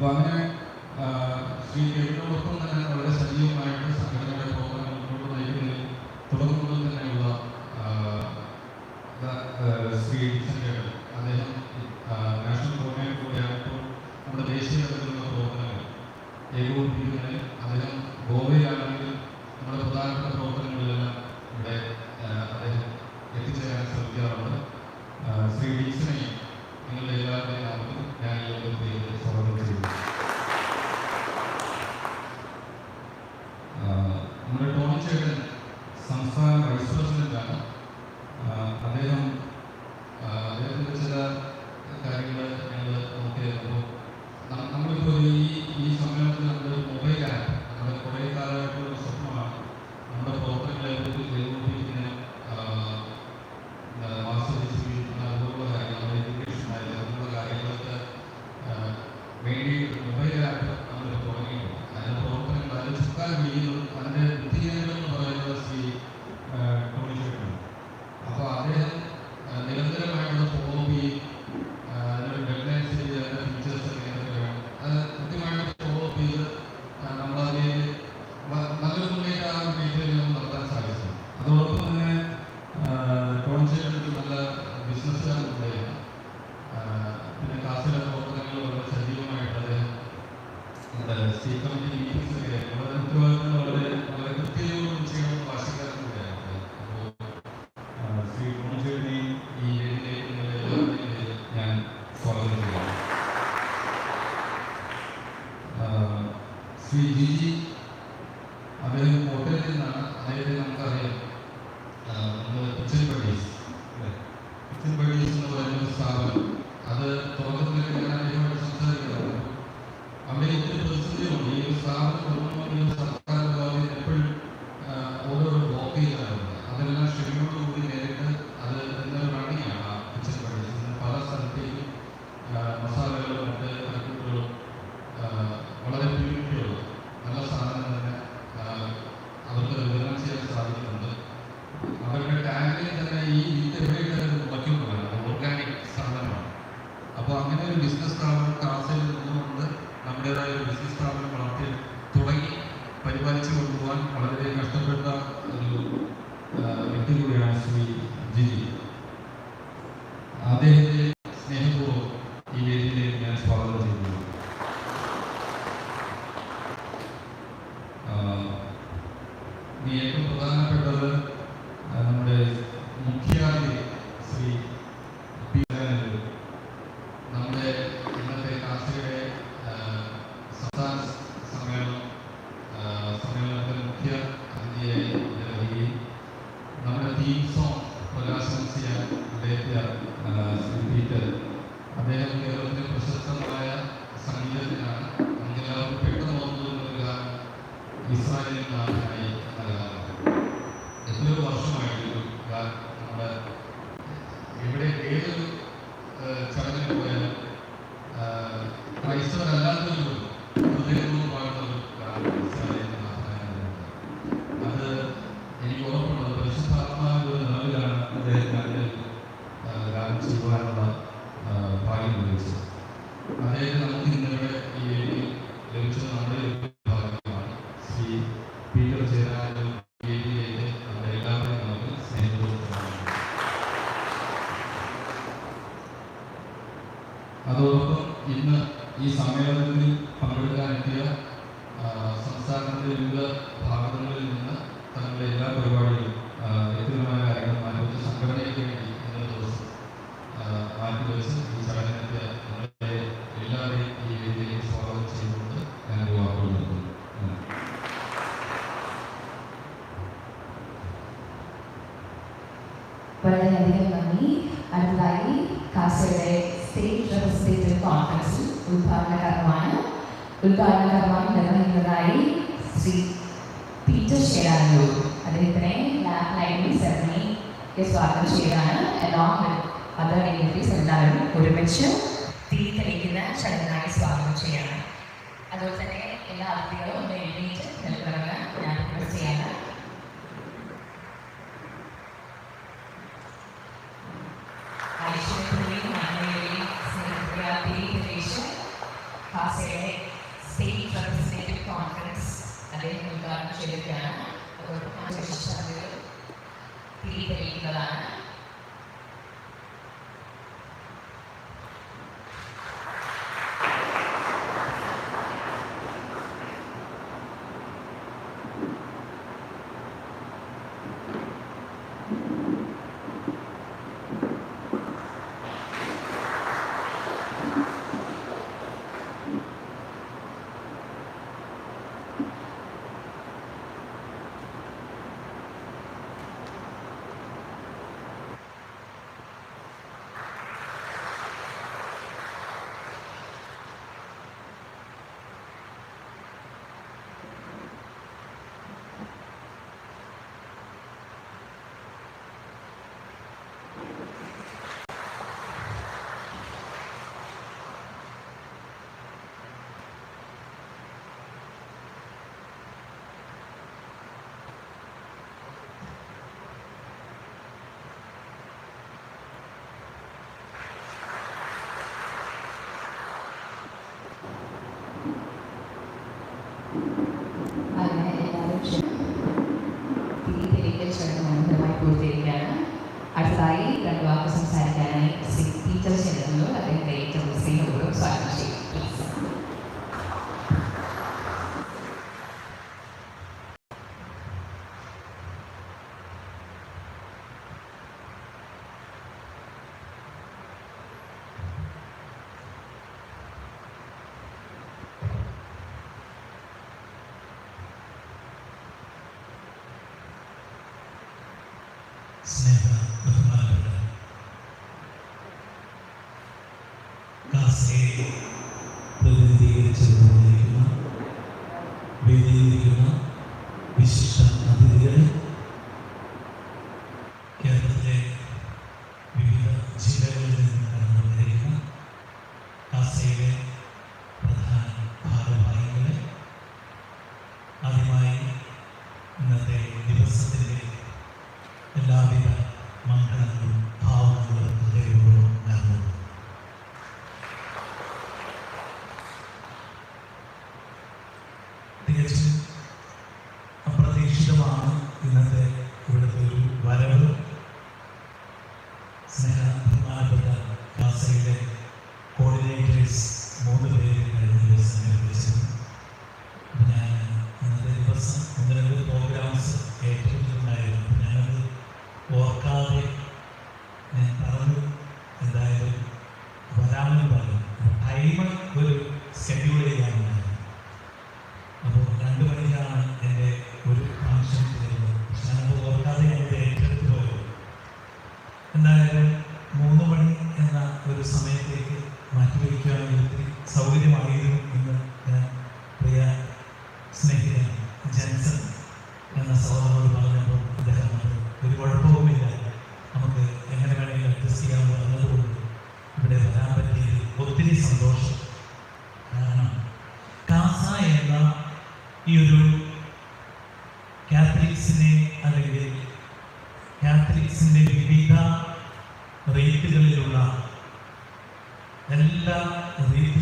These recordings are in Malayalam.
അപ്പോൾ അങ്ങനെ ശ്രീ രവിനോടൊപ്പം തന്നെ വളരെ സജീവമായിട്ട് സംഘടന 飞机。തീം സോങ് പുനരാശംസിയാൻ അദ്ദേഹത്തെ സിദ്ധിയിട്ട് അദ്ദേഹം കേരളത്തിലെ പ്രശസ്തമായ സംഗീതത്തിനാണ് നമുക്കെല്ലാവർക്കും പെട്ടെന്ന് ഓർക്കുന്നത് കാരണം ഇസ്രായേലിൽ നിന്നായി എത്രയോ വർഷമായിട്ട് നമ്മുടെ ഇവിടെ ഏതൊരു ചടങ്ങിന് പോയാലും ക്രൈസ്തവരല്ല ചെയ്താലും ട്രസ്റ്റിലെ സ്റ്റേറ്റ് റെപ്രസെന്റേറ്റീവ് കോൺഫറൻസിൽ ഉദ്ഘാടനകരമായ ഉദ്ഘാടനകരമായി നിലനിന്നതായി ശ്രീ പീറ്റർ ഷെരാനോ അദ്ദേഹത്തിനെ ലൈബ്രറി സെറമണിക്ക് സ്വാഗതം ചെയ്താണ് അലോങ് അതർ ഡിഗ്രീസ് എല്ലാവരും ഒരുമിച്ച് തീ ചടങ്ങായി സ്വാഗതം ചെയ്യണം അതുപോലെ തന്നെ എല്ലാ അതിഥികളും എഴുതിയിട്ട് നിൽക്കണമെന്ന് ഞാൻ റിക്വസ്റ്റ് ചെയ്യാണ് അങ്ങനെ സ്നേഹ ബഹുമാനപ്പെട്ട കാസയെ പ്രതിനിധീകരിച്ച് നിർവഹിക്കുന്ന വേദിയിരിക്കുന്ന വിശിഷ്ട കേരളത്തിലെ വിവിധ ജില്ലകളിൽ നിന്ന് കടന്നു വന്നിരിക്കുന്ന കാസയിലെ പ്രധാന ഭാരവാഹികളെ ഇന്നത്തെ ദിവസത്തിന്റെ എല്ലാവിധ മംഗളങ്ങളും ഭാവങ്ങളും ഹൃദയപൂർവം നേർന്നു തികച്ചും അപ്രതീക്ഷിതമാണ് ഇന്നത്തെ ഇവിടുത്തെ ഒരു വരവ്. സ്നേഹ ബഹുമാനപ്പെട്ട കാസയിലെ കോർഡിനേറ്റേഴ്സ് മൂന്ന് പേര് ഈ ഒരു കാത്തലിക്സിനെ അല്ലെങ്കിൽ കാത്തലിക്സിന്റെ വിവിധ റേറ്റുകളിലുള്ള എല്ലാ റീത്തുകളെയും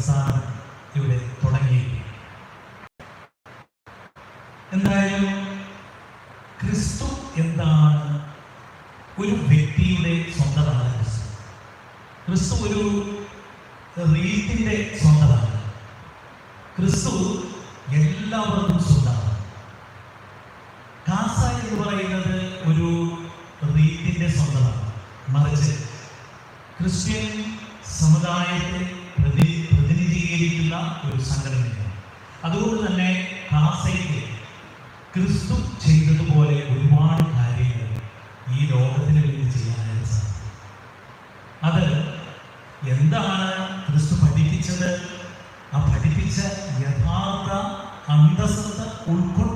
പ്രസ്ഥാനം ഇവിടെ തുടങ്ങിയിരിക്കുന്നു. എന്തായാലും ക്രിസ്തു എന്താണ് ഒരു വ്യക്തിയുടെ സ്വന്തമാണ് ക്രിസ്തു. ക്രിസ്തു ഒരു റീത്തിന്റെ സ്വന്തമാണ്. ക്രിസ്തു എല്ലാവർക്കും സ്വന്തമാണ്. കാസ എന്ന് പറയുന്നത് ഒരു റീത്തിന്റെ സ്വന്തമാണ്. മറിച്ച് ക്രിസ്ത്യൻ സമുദായത്തെ അതുകൊണ്ട് തന്നെ കാസയ്ക്ക് ക്രിസ്തു ചെയ്തതുപോലെ ഒരുപാട് കാര്യങ്ങൾ ഈ ലോകത്തിന് വേണ്ടി ചെയ്യാനായിട്ട് സാധിക്കും. അത് എന്താണ് ക്രിസ്തു പഠിപ്പിച്ചത്? ആ പഠിപ്പിച്ച യഥാർത്ഥ അന്തസ്സത്ത് ഉൾക്കൊണ്ട്